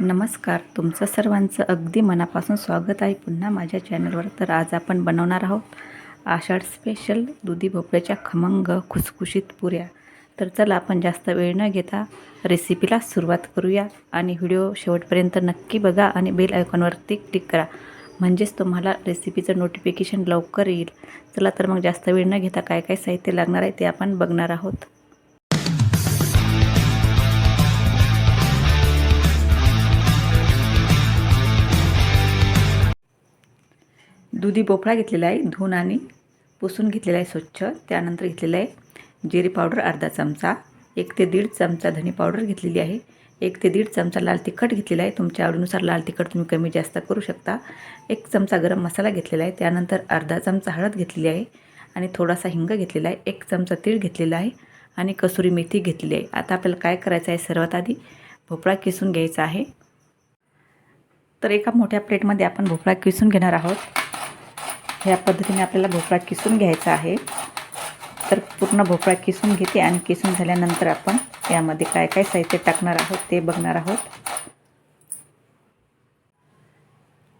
नमस्कार. तुमचं सर्वांचं अगदी मनापासून स्वागत आहे पुन्हा माझ्या चॅनलवर. तर आज आपण बनवणार आहोत आषाढ स्पेशल दुधी भोपळ्याच्या खमंग खुसखुशीत पुऱ्या. तर चला आपण जास्त वेळ न घेता रेसिपीला सुरुवात करूया आणि व्हिडिओ शेवटपर्यंत नक्की बघा आणि बेल आयकॉनवरती क्लिक करा. म्हणजेच तुम्हाला रेसिपीचं नोटिफिकेशन लवकर येईल. चला तर मग जास्त वेळ न घेता काय काय साहित्य लागणार आहे ते आपण बघणार आहोत. दुधी भोपळा घेतलेला आहे धुवून आणि पुसून घेतलेला आहे स्वच्छ. त्यानंतर घेतलेला आहे जिरे पावडर अर्धा चमचा. एक ते दीड चमचा धने पावडर घेतलेली आहे. एक ते दीड चमचा लाल तिखट घेतलेला आहे. तुमच्या आवडीनुसार लाल तिखट तुम्ही कमी जास्त करू शकता. एक चमचा गरम मसाला घेतलेला आहे. त्यानंतर अर्धा चमचा हळद घेतलेली आहे आणि थोडासा हिंग घेतलेला आहे. एक चमचा तीळ घेतलेला आहे आणि कसुरी मेथी घेतलेली आहे. आता आपल्याला काय करायचं आहे? सर्वात आधी भोपळा किसून घ्यायचा आहे. तर एका मोठ्या प्लेटमध्ये आपण भोपळा किसून घेणार आहोत. ह्या पद्धतीने आपल्याला भोपळा किसून घ्यायचा आहे. तर पूर्ण भोपळा किसून घेते आणि किसून झाल्यानंतर आपण यामध्ये काय काय साहित्य टाकणार आहोत ते बघणार आहोत.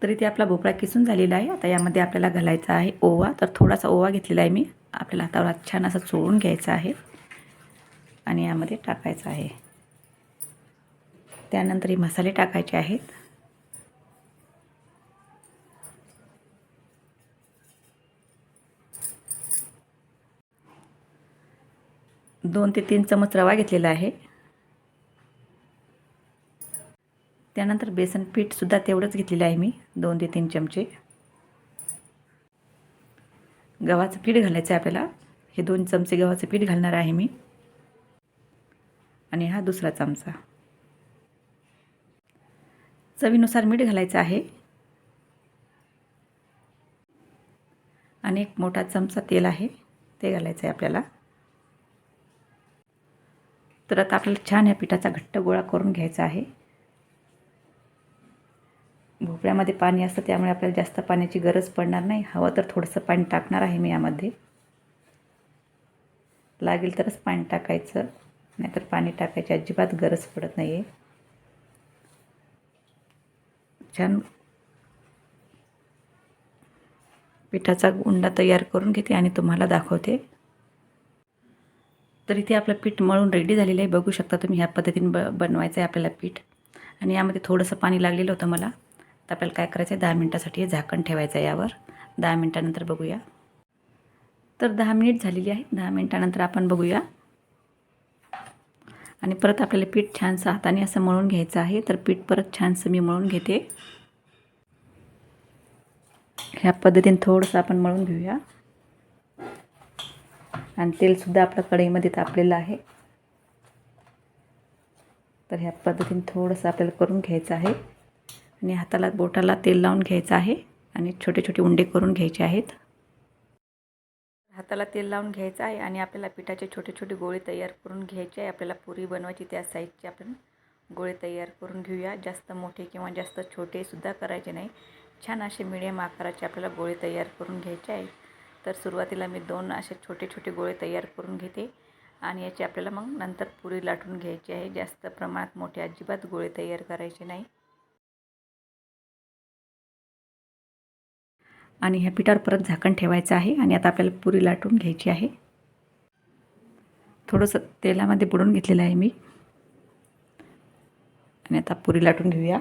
तर इथे आपला भोपळा किसून झालेला आहे. आता यामध्ये आपल्याला घालायचा आहे ओवा. तर थोडासा ओवा घेतलेला आहे मी. आपल्याला हातावर छान असं चोळून घ्यायचं आहे. आणि यामध्ये टाकायचं आहे. त्यानंतर हे मसाले टाकायचे आहेत. दोन ते तीन चमच रवा घेतलेला आहे. त्यानंतर बेसन पीठसुद्धा तेवढंच घेतलेलं आहे मी दोन ते तीन चमचे. गव्हाचं पीठ घालायचं आहे आपल्याला. हे दोन चमचे गव्हाचं पीठ घालणार आहे मी. आणि हा दुसरा चमचा. चवीनुसार मीठ घालायचं आहे. आणि एक मोठा चमचा तेल आहे ते घालायचं आहे आपल्याला. तर आता आपल्याला छान या पिठाचा घट्ट गोळा करून घ्यायचा आहे. भोपळ्यामध्ये पाणी असतं त्यामुळे आपल्याला जास्त पाण्याची गरज पडणार नाही. हवं तर थोडंसं पाणी टाकणार आहे मी यामध्ये. लागेल तरच पाणी टाकायचं नाहीतर पाणी टाकायची अजिबात गरज पडत नाही आहे छान पिठाचा गुंडा तयार करून घेते आणि तुम्हाला दाखवते. तर इथे आपलं पीठ मळून रेडी झालेलं आहे. बघू शकता तुम्ही ह्या पद्धतीने ब बनवायचं आहे आपल्याला पीठ. आणि यामध्ये थोडंसं पाणी लागलेलं होतं मला. तर आपल्याला काय करायचं आहे दहा मिनटासाठी हे झाकण ठेवायचं आहे यावर. दहा मिनटानंतर बघूया. तर दहा मिनिट झालेली आहे. दहा मिनटानंतर आपण बघूया. आणि परत आपल्याला पीठ छानसं हाताने असं मळून घ्यायचं आहे. तर पीठ परत छानसं मी मळून घेते. ह्या पद्धतीने थोडंसं आपण मळून घेऊया. आणि तेलसुद्धा आपल्या कढईमध्ये तापलेलं आहे. तर ह्या पद्धतीने थोडंसं आपल्याला करून घ्यायचं आहे. आणि हाताला बोटाला तेल लावून घ्यायचं आहे आणि छोटे छोटे उंडे करून घ्यायचे आहेत. हाताला तेल लावून घ्यायचं आहे आणि आपल्याला पिठाचे छोटे छोटे गोळे तयार करून घ्यायचे आहे. आपल्याला पुरी बनवायची त्या साईजचे आपण गोळे तयार करून घेऊया. जास्त मोठे किंवा जास्त छोटेसुद्धा करायचे नाही. छान असे मिडियम आकाराचे आपल्याला गोळे तयार करून घ्यायचे आहे. तर सुरुवातीला मी दोन असे छोटे छोटे गोळे तयार करून घेते आणि याची आपल्याला मग नंतर पुरी लाटून घ्यायची आहे. जास्त प्रमाणात मोठे अजिबात गोळे तयार करायचे नाही. आणि ह्या पिठावर परत झाकण ठेवायचं आहे आणि आता आपल्याला पुरी लाटून घ्यायची आहे. थोडंसं तेलामध्ये बुडून घेतलेलं आहे मी. आणि आता पुरी लाटून घेऊया.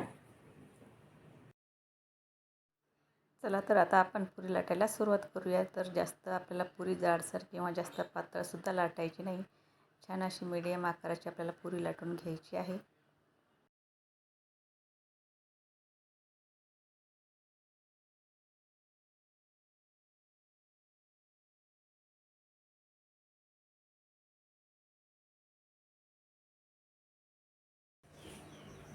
चला तर आता आपण पुरी लाटायला सुरुवात करूया. तर जास्त आपल्याला पुरी जाडसर किंवा जास्त पातळसुद्धा लाटायची नाही. छान अशी मीडियम आकाराची आपल्याला पुरी लाटून घ्यायची आहे.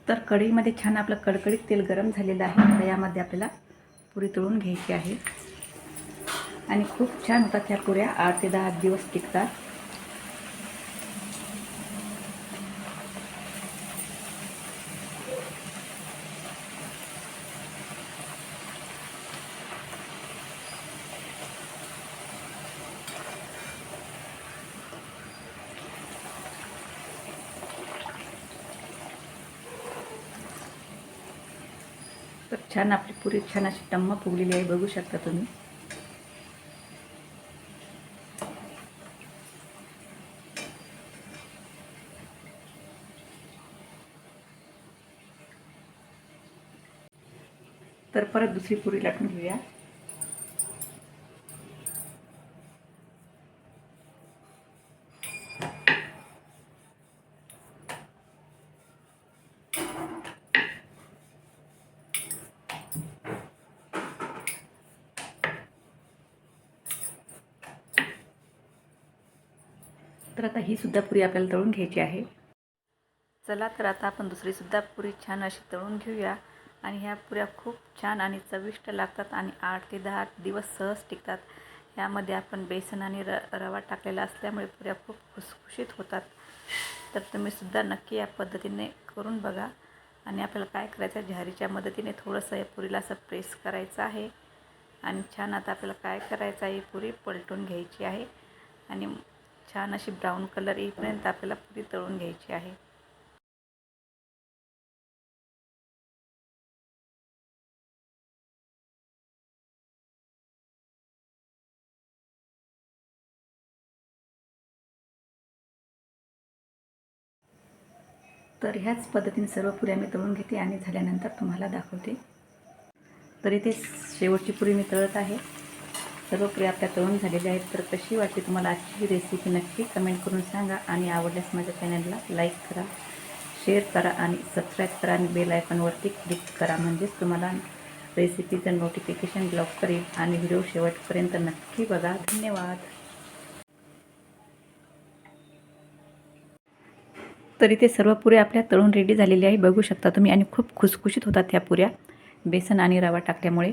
तर कढईमध्ये छान आपलं कडकडीत तेल गरम झालेलं आहे. तर यामध्ये आपल्याला पुरी तळून घ्यायची आहे. आणि खूप छान होतात ह्या पुऱ्या. आठ ते दहा दिवस टिकतात. छान आपली पुरी छान अशी टम्म फुगलेली आहे बघू शकता तुम्ही. तर परत दुसरी पुरी लाटून घेऊया. तर आता ही सुद्धा पुरी आपल्याला तळून घ्यायची आहे. चला तर आता आपण दुसरीसुद्धा पुरी छान अशी तळून घेऊया. आणि ह्या पुऱ्या खूप छान आणि चविष्ट लागतात आणि आठ ते दहा दिवस सहज टिकतात. ह्यामध्ये आपण बेसन आणि र रवा टाकलेला असल्यामुळे पुऱ्या खूप खुसखुशीत होतात. तर तुम्हीसुद्धा नक्की या पद्धतीने करून बघा. आणि आपल्याला काय करायचं आहे? झारीच्या मदतीने थोडंसं या पुरीला असं प्रेस करायचं आहे. आणि छान आता आपल्याला काय करायचं आहे? ही पुरी पलटून घ्यायची आहे. आणि छान अशी ब्राऊन कलर येईपर्यंत आपल्याला पुरी तळून घ्यायची आहे. तर ह्याच पद्धतीने सर्व पुऱ्या मी तळून घेते आणि झाल्यानंतर तुम्हाला दाखवते. तर इथे शेवटची पुरी मी तळत आहे. सर्व पुऱ्या आपल्या तरुण झालेल्या आहेत तर कशी वाटली तुम्हाला आजची ही रेसिपी नक्की कमेंट करून सांगा आणि आवडल्यास माझ्या चॅनलला लाईक करा शेअर करा आणि सबस्क्राईब करा आणि बेल आयकॉनवरती क्लिक करा. म्हणजेच तुम्हाला रेसिपीचं नोटिफिकेशन ब्लॉक करेल आणि व्हिडिओ शेवटपर्यंत नक्की बघा. धन्यवाद. तर इथे सर्व पुऱ्या आपल्या तळून रेडी झालेल्या आहे. बघू शकता तुम्ही आणि खूप खुसखुशीत होतात त्या पुऱ्या. बेसन आणि रवा टाकल्यामुळे